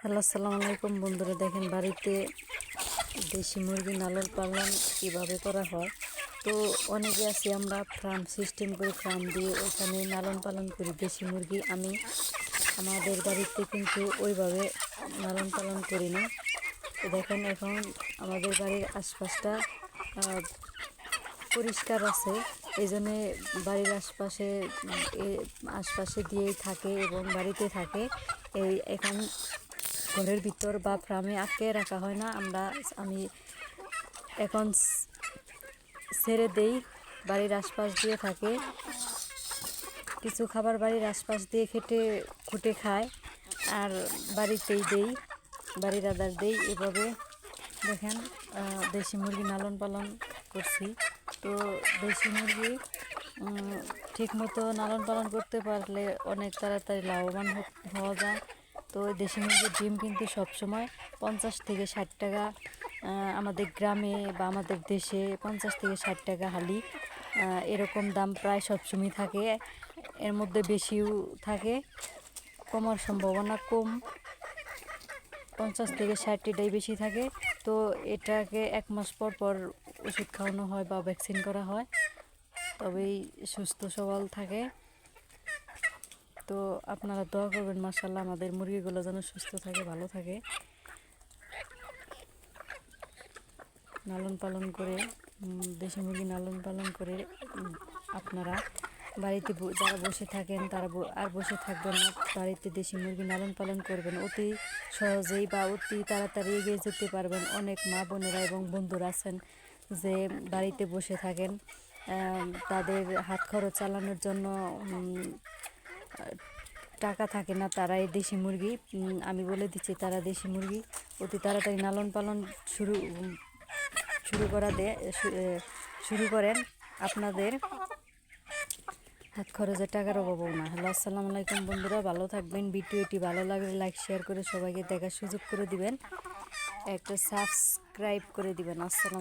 Hello, আসসালামু আলাইকুম। বন্ধুরা, দেখেন বাড়িতে দেশি মুরগি লালন পালন কীভাবে করা হয়? তো অনেকে আছি আমরা ফার্ম সিস্টেম করে ফার্ম দিয়ে ওখানে লালন পালন করি, দেশি মুরগি। আমি আমাদের বাড়িতে কিন্তু ওইভাবে লালন পালন করি না। দেখেন এখন আমাদের বাড়ির আশপাশটা পরিষ্কার আছে। এই জন্যে বাড়ির আশপাশে আশপাশে দিয়েই থাকে এবং বাড়িতে থাকে। এই এখন ঘরের ভিতর বা ফ্রামে আটকে রাখা হয় না। আমরা, আমি এখন ছেড়ে দেই, বাড়ির আশপাশ দিয়ে থাকে। কিছু খাবার বাড়ির আশপাশ দিয়ে খেটে, খুঁটে খায়। আর বাড়িতেই দেই, বাড়ির আদার দেই এভাবে। দেখেন দেশি মুরগি লালন পালন করছি। তো দেশি মুরগি ঠিক মতো লালন পালন করতে পারলে অনেক তাড়াতাড়ি লাভবান হওয়া যায়। তো দেশি মুরগির ডিম কিন্তু সবসময় পঞ্চাশ থেকে ষাট টাকা আমাদের গ্রামে বা আমাদের দেশে পঞ্চাশ থেকে ষাট টাকা হালি। এরকম দাম প্রায় সবসময় থাকে। এর মধ্যে বেশিও থাকে, কমার সম্ভাবনা কম। পঞ্চাশ থেকে ষাটটিটাই বেশি থাকে। তো এটাকে এক মাস পর পর ওষুধ খাওয়ানো হয় বা ভ্যাকসিন করা হয়। তবেই সুস্থ সবল থাকে। তো আপনারা দোয়া করবেন মার্শাল্লাহ আমাদের মুরগিগুলো যেন সুস্থ থাকে, ভালো থাকে। লালন পালন করে দেশি মুরগি লালন পালন করে আপনারা বাড়িতে যারা বসে থাকেন, তারা আর বসে থাকবেন না, বাড়িতে দেশি মুরগি লালন পালন করবেন। অতি সহজেই বা অতি তাড়াতাড়ি এগিয়ে যেতে পারবেন অনেক মা বোনেরা এবং বন্ধুরা আছেন যে বাড়িতে বসে থাকেন তাদের হাত খরচ চালানোর জন্য টাকা থাকে না তারা এই দেশি মুরগি। আমি বলে দিচ্ছি, তারা দেশি মুরগি। অতি তাড়াতাড়ি লালন পালন শুরু শুরু করা দে শুরু করেন। আপনাদের হাত খরচের টাকার অভাবও না। হ্যালো, আসসালামু আলাইকুম বন্ধুরা, ভালো থাকবেন। ভিডিওটি ভালো লাগলে লাইক শেয়ার করে সবাইকে দেখার সুযোগ করে দিবেন। একটা সাবস্ক্রাইব করে দিবেন। আসসালাম